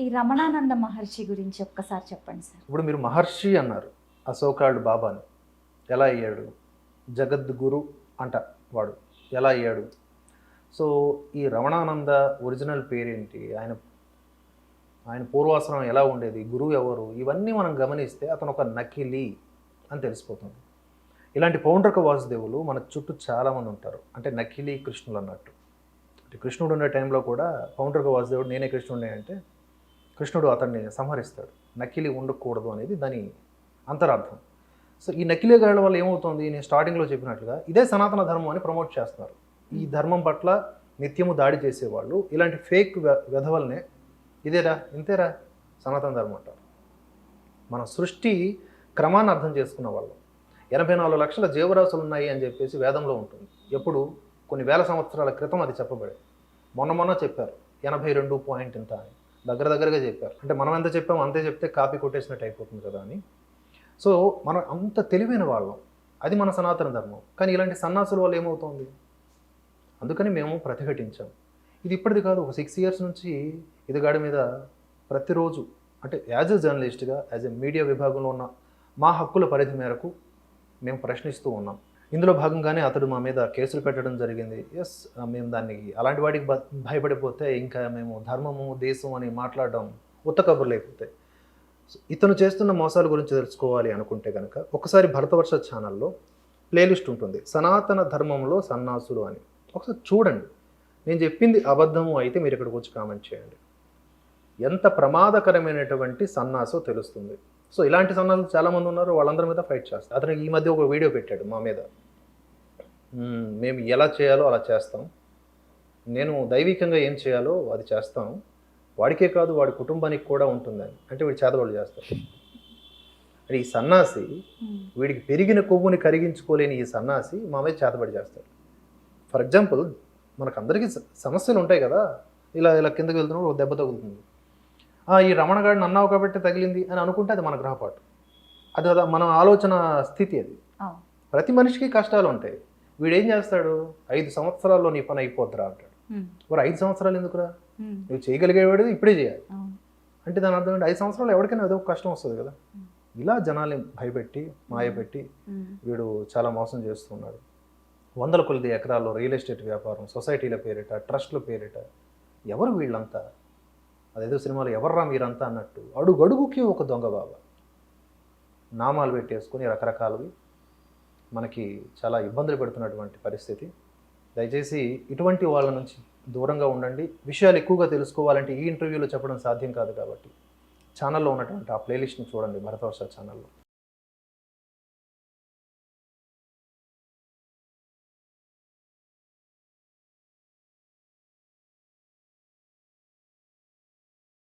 ఈ రమణానంద మహర్షి గురించి ఒక్కసారి చెప్పండి సార్. ఇప్పుడు మీరు మహర్షి అన్నారు అశోకాడు బాబాని. ఎలా అయ్యాడు? జగద్గురు అంట వాడు. ఎలా అయ్యాడు? సో ఈ రమణానంద ఒరిజినల్ పేరేంటి? ఆయన ఆయన పూర్వాశ్రమం ఎలా ఉండేది? గురువు ఎవరు? ఇవన్నీ మనం గమనిస్తే అతను ఒక నకిలీ అని తెలిసిపోతుంది. ఇలాంటి పౌండ్రక వాసుదేవులు మన చుట్టూ చాలామంది ఉంటారు. అంటే నకిలీ కృష్ణులు అన్నట్టు. అంటే కృష్ణుడు ఉండే టైంలో కూడా పౌండ్రక వాసుదేవుడు నేనే కృష్ణుడినే అంటే కృష్ణుడు అతన్ని సంహరిస్తాడు. నకిలీ ఉండకూడదు అనేది దాని అంతరార్థం. సో ఈ నకిలీ గాయల వల్ల ఏమవుతుంది? నేను స్టార్టింగ్లో చెప్పినట్లుగా ఇదే సనాతన ధర్మం అని ప్రమోట్ చేస్తున్నారు. ఈ ధర్మం పట్ల నిత్యము దాడి చేసేవాళ్ళు ఇలాంటి ఫేక్ వెధవల్నే ఇదేరా ఇంతేరా? సనాతన ధర్మం అంటారు. మన సృష్టి క్రమాన్ని అర్థం చేసుకున్న వాళ్ళు. ఎనభై నాలుగు లక్షల జీవరాశులు ఉన్నాయి అని చెప్పేసి వేదంలో ఉంటుంది. ఎప్పుడు? కొన్ని వేల సంవత్సరాల క్రితం అది చెప్పబడేది మొన్న మొన్న చెప్పారు. ఎనభై రెండు పాయింట్ ఇంత అని. దగ్గర దగ్గరగా చెప్పారు. అంటే మనం ఎంత చెప్పామో అంతే చెప్తే కాపీ కొట్టేసినట్టు అయిపోతుంది కదా అని. సో మనం అంత తెలివైన వాళ్ళం. అది మన సనాతన ధర్మం. కానీ ఇలాంటి సన్నాసుల వల్ల ఏమవుతుంది? అందుకని మేము ప్రతిఘటించాం. ఇది ఇప్పటిది కాదు. ఒక సిక్స్ ఇయర్స్ నుంచి ఇదిగాడి మీద ప్రతిరోజు అంటే యాజ్ ఎ జర్నలిస్ట్గా యాజ్ ఎ మీడియా విభాగంలో ఉన్న మా హక్కుల పరిధి మేరకు మేము ప్రశ్నిస్తూ ఉన్నాం. ఇందులో భాగంగానే అతడు మా మీద కేసులు పెట్టడం జరిగింది. ఎస్ మేము దాన్ని అలాంటి వాటికి భ- భయపడిపోతే ఇంకా మేము ధర్మము దేశం అని మాట్లాడడం ఉత్త కబుర్లు అయిపోతాయి సో ఇతను చేస్తున్న మోసాల గురించి తెలుసుకోవాలి అనుకుంటే కనుక ఒకసారి భరతవర్ష ఛానల్లో ప్లేలిస్ట్ ఉంటుంది. సనాతన ధర్మంలో సన్నాసులు అని. ఒకసారి చూడండి. నేను చెప్పింది అబద్ధము అయితే మీరు ఇక్కడికి వచ్చి కామెంట్ చేయండి. ఎంత ప్రమాదకరమైనటువంటి సన్నాసో తెలుస్తుంది. సో ఇలాంటి సన్నాసులు చాలామంది ఉన్నారు వాళ్ళందరి మీద ఫైట్ చేస్తారు. అతనికి ఈ మధ్య ఒక వీడియో పెట్టాడు మా మీద. మ్మ్, ఎలా చేయాలో అలా చేస్తాం. నేను దైవికంగా ఏం చేయాలో అది చేస్తాను. వాడికే కాదు వాడి కుటుంబానికి కూడా ఉంటుందని. అంటే వీడు చేతబడులు చేస్తారు అంటే ఈ సన్నాసి వీడికి పెరిగిన కొవ్వుని కరిగించుకోలేని ఈ సన్నాసి మా మీద చేతబడి చేస్తాడు. ఫర్ ఎగ్జాంపుల్ మనకు అందరికీ సమస్యలు ఉంటాయి కదా. ఇలా ఇలా కిందకి వెళ్తున్నప్పుడు ఒక దెబ్బ తగులుతుంది. ఈ రమణగాడిని అన్నావు కాబట్టి తగిలింది అని అనుకుంటే అది మన గ్రహపాటు అది అద- మన ఆలోచన స్థితి అది. ప్రతి మనిషికి కష్టాలు ఉంటాయి. వీడు ఏం చేస్తాడు? ఐదు సంవత్సరాల్లో నీ పని అయిపోద్దిరా అంటాడు. మరి ఐదు సంవత్సరాలు ఎందుకురా? నువ్వు చేయగలిగేవాడు ఇప్పుడే చేయాలి. అంటే దాని అర్థం ఏంటి? ఐదు సంవత్సరాలు ఎవరికైనా ఏదో కష్టం వస్తుంది కదా. ఇలా జనాల్ని భయపెట్టి మాయపెట్టి వీడు చాలా మోసం చేస్తున్నాడు. వందల కొలది ఎకరాల్లో రియల్ ఎస్టేట్ వ్యాపారం సొసైటీల పేరిట ట్రస్ట్ల పేరిట ఎవరు వీళ్ళంతా? అదేదో సినిమాలో ఎవర్రా మీరంతా అన్నట్టు అడుగడుగుకి ఒక దొంగ బాబా నామాలు పెట్టేసుకొని రకరకాలవి మనకి చాలా ఇబ్బందులు పెడుతున్నటువంటి పరిస్థితి. దయచేసి ఇటువంటి వాళ్ళ నుంచి దూరంగా ఉండండి. విషయాలు ఎక్కువగా తెలుసుకోవాలంటే ఈ ఇంటర్వ్యూలో చెప్పడం సాధ్యం కాదు కాబట్టి. ఛానల్లో ఉన్నటువంటి ఆ ప్లేలిస్ట్ని చూడండి భరతవర్ష ఛానల్లో.